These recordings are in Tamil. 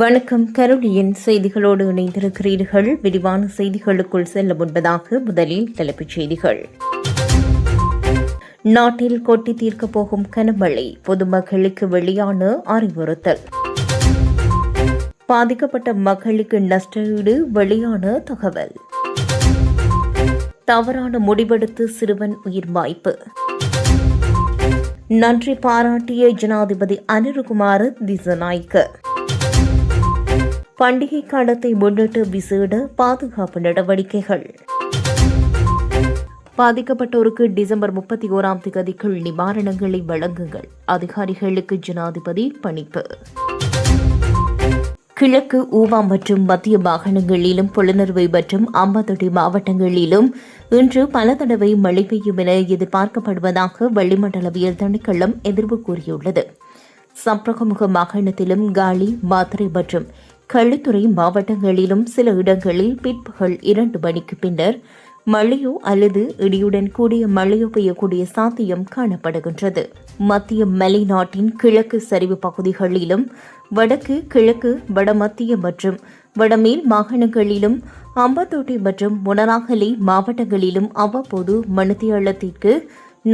வணக்கம். கருளியின் செய்திகளோடு இணைந்திருக்கிறீர்கள். விரிவான செய்திகளுக்குள் செல்ல முன்பதாக முதலில் தலைப்புச் செய்திகள். நாட்டில் கொட்டி தீர்க்கப் போகும் கனமழை பொதுமக்களுக்கு வெளியான அறிவுறுத்தல். பாதிக்கப்பட்ட மக்களுக்கு நஷ்டஈடு வெளியான தகவல். தவறான முடிவெடுத்து சிறுவன் உயிர் வாய்ப்பு. நன்றி பாராட்டிய ஜனாதிபதி அனிருகுமார் திசநாய்க்கு. பண்டிகை காலத்தை முன்னிட்டு விசேட பாதுகாப்பு நடவடிக்கைகள். பாதிக்கப்பட்டோருக்கு டிசம்பர் முப்பத்தி ஓராம் தேதிக்குள் நிவாரணங்களை வழங்குங்கள். அதிகாரிகளுக்கு ஜனாதிபதி பணிப்பு. கிழக்கு ஊவா மற்றும் மத்திய மாகாணங்களிலும் புலனர்வை மற்றும் அம்பாத்தொட்டி மாவட்டங்களிலும் இன்று பல தடவை மழை பெய்யும் என எதிர்பார்க்கப்படுவதாக வளிமண்டலவியல் திணைக்களம் எதிர்வு கூறியுள்ளது. சப்ரகமுக மாகாணத்திலும் காலி மாத்திரை மற்றும் களுத்துறை மாவட்டங்களிலும் சில இடங்களில் பிற்பகல் இரண்டு மணிக்கு பின்னர் மழையோ அல்லது இடியுடன் கூடிய மழையோ பெய்யக்கூடிய சாத்தியம் காணப்படுகின்றது. மத்திய மலைநாட்டின் கிழக்கு சரிவு பகுதிகளிலும் வடக்கு கிழக்கு வடமத்திய மற்றும் வடமேல் மாகாணங்களிலும் அம்பத்தோட்டை மற்றும் முனராகலை மாவட்டங்களிலும் அவ்வப்போது மணித்தியாளத்திற்கு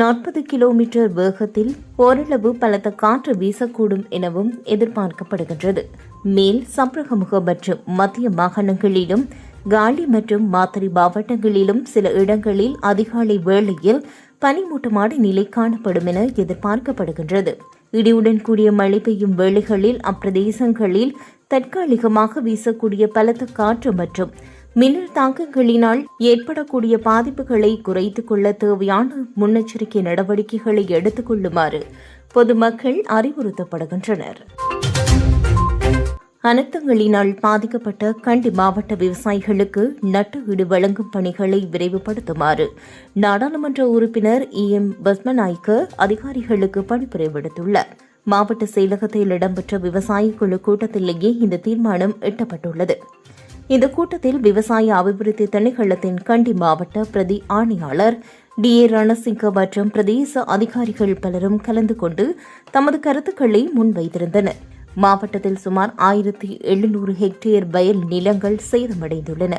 நாற்பது கிலோமீட்டர் வேகத்தில் ஓரளவு பலத்த காற்று வீசக்கூடும் எனவும் எதிர்பார்க்கப்படுகின்றது. மேல் சப்ரகமுக மற்றும் மத்திய மாகாணங்களிலும் காலி மற்றும் மாத்தரி மாவட்டங்களிலும் சில இடங்களில் அதிகாலை வேளையில் பனிமூட்டமான நிலை காணப்படும் என எதிர்பார்க்கப்படுகின்றது. இடியுடன் கூடிய மழை பெய்யும் வேளைகளில் அப்பிரதேசங்களில் தற்காலிகமாக வீசக்கூடிய பலத்த காற்று மற்றும் மின்னல் தாக்கங்களினால் ஏற்படக்கூடிய பாதிப்புகளை குறைத்துக் கொள்ள தேவையான முன்னெச்சரிக்கை நடவடிக்கைகளை எடுத்துக் கொள்ளுமாறு பொதுமக்கள் அறிவுறுத்தப்படுகின்றனர். அனர்த்தங்களினால் பாதிக்கப்பட்ட கண்டி மாவட்ட விவசாயிகளுக்கு நட்டு வழங்கும் பணிகளை விரைவுபடுத்துமாறு நாடாளுமன்ற உறுப்பினர் இ. எம். பஸ்மநாய்க்கு அதிகாரிகளுக்கு பணிப்புரை விடுத்துள்ளார் மாவட்ட செயலகத்தில் இடம்பெற்ற விவசாய குழு கூட்டத்திலேயே இந்த தீர்மானம் எட்டப்பட்டுள்ளது. இந்த கூட்டத்தில் விவசாய அபிவிருத்தி திணைக்களத்தின் கண்டி மாவட்ட பிரதி ஆணையாளர் டி ஏ ரணசிங்க மற்றும் பிரதேச அதிகாரிகள் பலரும் கலந்து கொண்டு தமது கருத்துக்களை முன்வைத்திருந்தனர். மாவட்டத்தில் சுமார் ஆயிரத்தி எழுநூறு ஹெக்டேர் வயல் நிலங்கள் சேதமடைந்துள்ளன.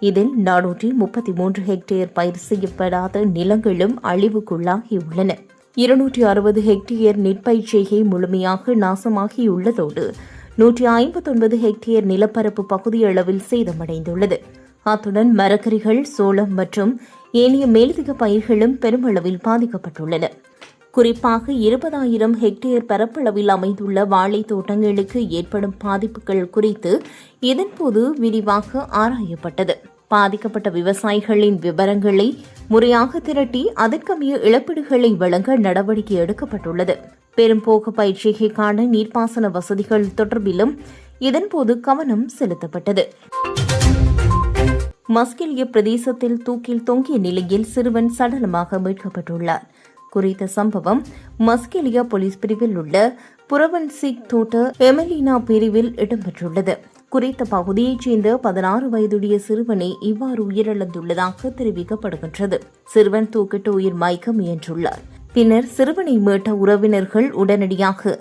இதில் நானூற்றி முப்பத்தி மூன்று ஹெக்டேர் பயிர் செய்யப்படாத நிலங்களும் அழிவுக்குள்ளாகியுள்ளன. இருநூற்றி அறுபது ஹெக்டேர் நெற்பயிர் செய்கை முழுமையாக நாசமாகியுள்ளதோடு நூற்றி ஐம்பத்தொன்பது ஹெக்டேர் நிலப்பரப்பு பகுதியளவில் சேதமடைந்துள்ளது. அத்துடன் மரக்கறிகள் சோளம் மற்றும் ஏனைய மேலதிக பயிர்களும் பெருமளவில் பாதிக்கப்பட்டுள்ளன. குறிப்பாக இருபதாயிரம் ஹெக்டேர் பரப்பளவில் அமைந்துள்ள வாழை தோட்டங்களுக்கு ஏற்படும் பாதிப்புகள் குறித்து இதன்போது விரிவாக ஆராயப்பட்டது. பாதிக்கப்பட்ட விவசாயிகளின் விவரங்களை முறையாக திரட்டி அதற்கமைய இழப்பீடுகளை வழங்க நடவடிக்கை எடுக்கப்பட்டுள்ளது. பெரும்போக்கு பயிற்சிகைக்கான நீர்ப்பாசன வசதிகள் தொடர்பிலும் இதன்போது கவனம் செலுத்தப்பட்டது. மஸ்கெலிய பிரதேசத்தில் தூக்கில் தொங்கிய நிலையில் சிறுவன் சடலமாக மீட்கப்பட்டுள்ளார் குறித்த சம்பவம் மஸ்கெலியா போலீஸ் பிரிவில் உள்ள புரவன் சிக் தோட்ட எமலினா பிரிவில் இடம்பெற்றுள்ளது. குறித்த பகுதியைச் சேர்ந்த பதினாறு வயதுடைய சிறுவனை இவ்வாறு உயிரிழந்துள்ளதாக தெரிவிக்கப்படுகின்றது. சிறுவன் தூக்கிட்டு உயிர் மயக்க முயன்றுள்ளார். பின்னர் சிறுவனை மீட்ட உறவினர்கள் உடனடியாக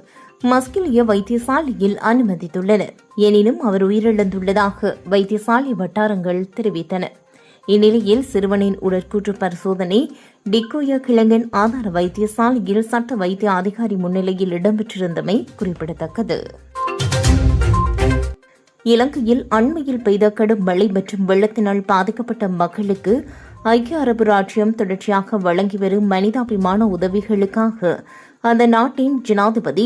மஸ்கிலிய வைத்தியசாலையில் அனுமதித்துள்ளனர். எனினும் அவர் உயிரிழந்துள்ளதாக வைத்தியசாலை வட்டாரங்கள் தெரிவித்தன. இந்நிலையில் சிறுவனின் உடற்கூற்று பரிசோதனை டிக்கோயா கிழங்கன் ஆதார வைத்தியசாலையில் சட்ட வைத்திய அதிகாரி முன்னிலையில் இடம்பெற்றிருந்தமை குறிப்பிடத்தக்கது. இலங்கையில் அண்மையில் பெய்த கடும் மழை மற்றும் வெள்ளத்தினால் பாதிக்கப்பட்ட மக்களுக்கு ஐக்கிய அரபு ராஜ்யம் தொடர்ச்சியாக வழங்கி வரும் மனிதாபிமான உதவிகளுக்காக அந்த நாட்டின் ஜனாதிபதி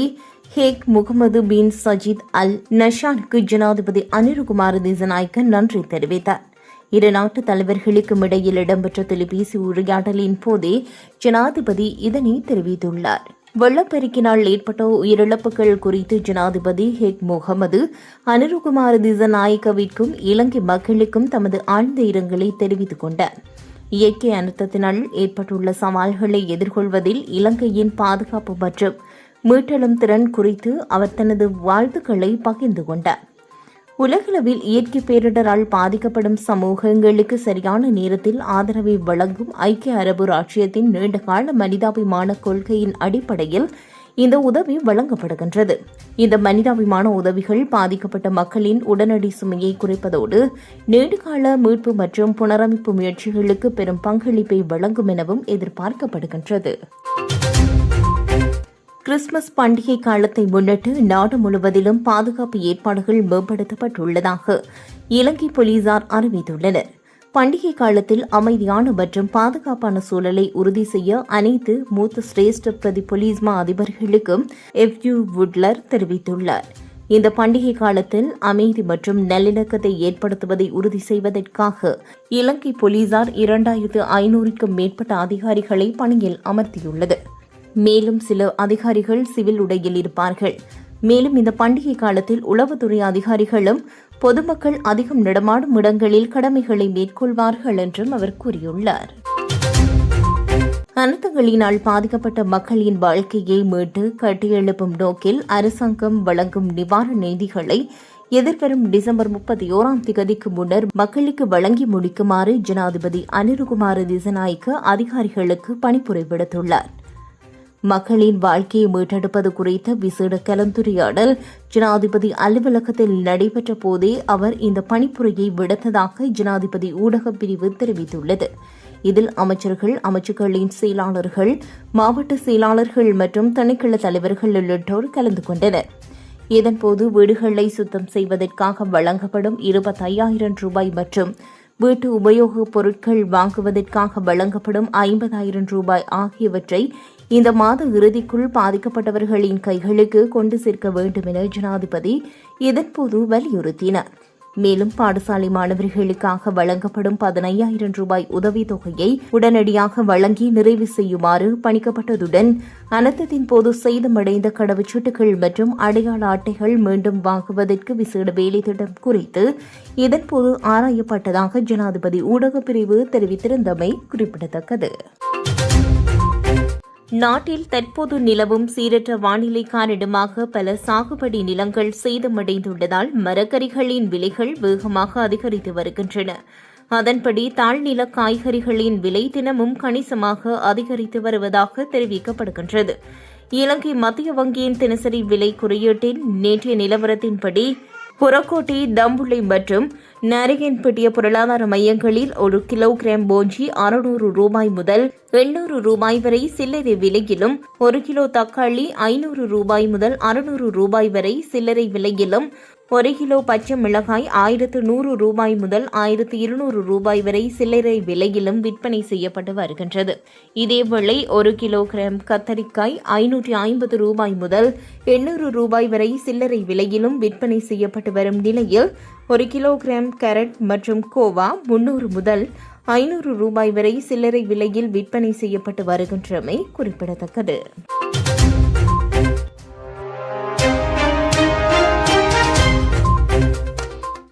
ஹேக் முகமது பின் சஜித் அல் நஷானுக்கு ஜனாதிபதி அனிருகுமார் திசநாய்க்கு நன்றி தெரிவித்தார். இரு நாட்டு தலைவர்களுக்கும் இடையில் இடம்பெற்ற தொலைபேசி உரையாடலின் போதே ஜனாதிபதி இதனை தெரிவித்துள்ளார். வெள்ளப்பெருக்கினால் ஏற்பட்ட உயிரிழப்புகள் குறித்து ஜனாதிபதி ஹேக் முகமது அனிருகுமார் திசநாயக்கவிற்கும் இலங்கை மக்களுக்கும் தமது ஆழ்ந்த இரங்கலை தெரிவித்துக் கொண்டார். இயற்கை அனர்த்தத்தினால் ஏற்பட்டுள்ள சவால்களை எதிர்கொள்வதில் இலங்கையின் பாதுகாப்பு மற்றும் மீட்டெழும் திறன் குறித்து அவர் தனது வாழ்த்துக்களை பகிர்ந்து கொண்டார். உலகளவில் இயற்கை பேரிடரால் பாதிக்கப்படும் சமூகங்களுக்கு சரியான நேரத்தில் ஆதரவை வழங்கும் ஐக்கிய அரபு ராச்சியத்தின் நீண்டகால மனிதாபிமான கொள்கையின் அடிப்படையில் இந்த உதவி வழங்கப்படுகின்றது. இந்த மனிதாபிமான உதவிகள் பாதிக்கப்பட்ட மக்களின் உடனடி சுமையை குறைப்பதோடு நீண்டகால மீட்பு மற்றும் புனரமைப்பு முயற்சிகளுக்கு பெரும் பங்களிப்பை வழங்கும் எனவும் எதிர்பார்க்கப்படுகின்றது. கிறிஸ்துமஸ் பண்டிகை காலத்தை முன்னிட்டு நாடு முழுவதிலும் பாதுகாப்பு ஏற்பாடுகள் மேம்படுத்தப்பட்டுள்ளதாக இலங்கை போலீசார் அறிவித்துள்ளனர். பண்டிகை காலத்தில் அமைதியான மற்றும் பாதுகாப்பான சூழலை உறுதி செய்ய அனைத்து மூத்த சிரேஷ்ட பிரதி பொலிஸ்மா அதிபர்களுக்கும் எஃப் யூ வுட்லர் தெரிவித்துள்ளார். இந்த பண்டிகை காலத்தில் அமைதி மற்றும் நல்லிணக்கத்தை ஏற்படுத்துவதை உறுதி செய்வதற்காக இலங்கை போலீசார் இரண்டாயிரத்து ஐநூறுக்கும் மேற்பட்ட அதிகாரிகளை பணியில் அமர்த்தியுள்ளது. மேலும் சில அதிகாரிகள் சிவில் உடையில் இருப்பார்கள். மேலும் இந்த பண்டிகை காலத்தில் உளவுத்துறை அதிகாரிகளும் பொதுமக்கள் அதிகம் நடமாடும் இடங்களில் கடமைகளை மேற்கொள்வார்கள் என்றும் அவர் கூறியுள்ளார். அனர்த்தங்களினால் பாதிக்கப்பட்ட மக்களின் வாழ்க்கையை மீட்டு கட்டியெழுப்பும் நோக்கில் அரசாங்கம் வழங்கும் நிவாரண நிதிகளை எதிர்வரும் டிசம்பர் முப்பத்தி ஓராம் திகதிக்கு முன்னர் மக்களுக்கு வழங்கி முடிக்குமாறு ஜனாதிபதி அனிருகுமார திசநாய்க்கு அதிகாரிகளுக்கு பணிப்புரை விடுத்துள்ளார் மக்களின் வாழ்க்கையை மீட்டெடுப்பது குறித்த விசேட கலந்துரையாடல் ஜனாதிபதி அலுவலகத்தில் நடைபெற்ற போதே அவர் இந்த பணிப்புரையை விடுத்ததாக ஜனாதிபதி ஊடகப் பிரிவு தெரிவித்துள்ளது. இதில் அமைச்சர்கள் அமைச்சர்களின் செயலாளர்கள் மாவட்ட செயலாளர்கள் மற்றும் தனிக்கள தலைவர்கள் உள்ளிட்டோர் கலந்து கொண்டனர். இதன்போது வீடுகளை சுத்தம் செய்வதற்காக வழங்கப்படும் இருபத்தையாயிரம் ரூபாய் மற்றும் வீட்டு உபயோகப் பொருட்கள் வாங்குவதற்காக வழங்கப்படும் ஐம்பதாயிரம் ரூபாய் ஆகியவற்றை இந்த மாத இறுதிக்குள் பாதிக்கப்பட்டவர்களின் கைகளுக்கு கொண்டு சேர்க்க வேண்டும் என ஜனாதிபதி இதன்போது வலியுறுத்தினார். மேலும் பாடசாலை மாணவர்களுக்காக வழங்கப்படும் பதினையாயிரம் ரூபாய் உதவித்தொகையை உடனடியாக வழங்கி நிறைவு செய்யுமாறு பணிக்கப்பட்டதுடன் அனர்த்தத்தின் போது சேதமடைந்த கடவுச்சீட்டுகள் மற்றும் அடையாள அட்டைகள் மீண்டும் வாங்குவதற்கு விசேட வேலை திட்டம் குறித்து இதன்போது ஆராயப்பட்டதாக ஜனாதிபதி ஊடகப் பிரிவு தெரிவித்திருந்தமை குறிப்பிடத்தக்கது. நாட்டில் தற்போது நிலவும் சீரற்ற வானிலை காரணமாக பல சாகுபடி நிலங்கள் சேதமடைந்துள்ளதால் மரக்கறிகளின் விலைகள் வேகமாக அதிகரித்து வருகின்றன. அதன்படி தாழ்நில காய்கறிகளின் விலை தினமும் கணிசமாக அதிகரித்து வருவதாக தெரிவிக்கப்படுகின்றது. இலங்கை மத்திய வங்கியின் தினசரி விலை குறியீட்டின் நேற்றைய நிலவரத்தின்படி புறக்கோட்டை தம்புள்ளை மற்றும் நரிகன்பட்டிய பொருளாதார மையங்களில் ஒரு கிலோகிராம் போஞ்சி அறுநூறு ரூபாய் முதல் எண்ணூறு ரூபாய் வரை சில்லறை விலையிலும் ஒரு கிலோ தக்காளி ஐநூறு ரூபாய் முதல் அறுநூறு ரூபாய் வரை சில்லறை விலையிலும் ஒரு கிலோ பச்சை மிளகாய் ஆயிரத்து நூறு ரூபாய் முதல் ஆயிரத்து இருநூறு ரூபாய் வரை சில்லறை விலையிலும் விற்பனை செய்யப்பட்டு வருகின்றது. இதேவேளை ஒரு கிலோகிராம் கத்தரிக்காய் ஐநூற்றி ஐம்பது ரூபாய் முதல் எண்ணூறு ரூபாய் வரை சில்லறை விலையிலும் விற்பனை செய்யப்பட்டு வரும் நிலையில் ஒரு கிலோகிராம் கேரட் மற்றும் கோவா முன்னூறு முதல் ஐநூறு ரூபாய் வரை சில்லறை விலையில் விற்பனை செய்யப்பட்டு வருகின்றமை குறிப்பிடத்தக்கது.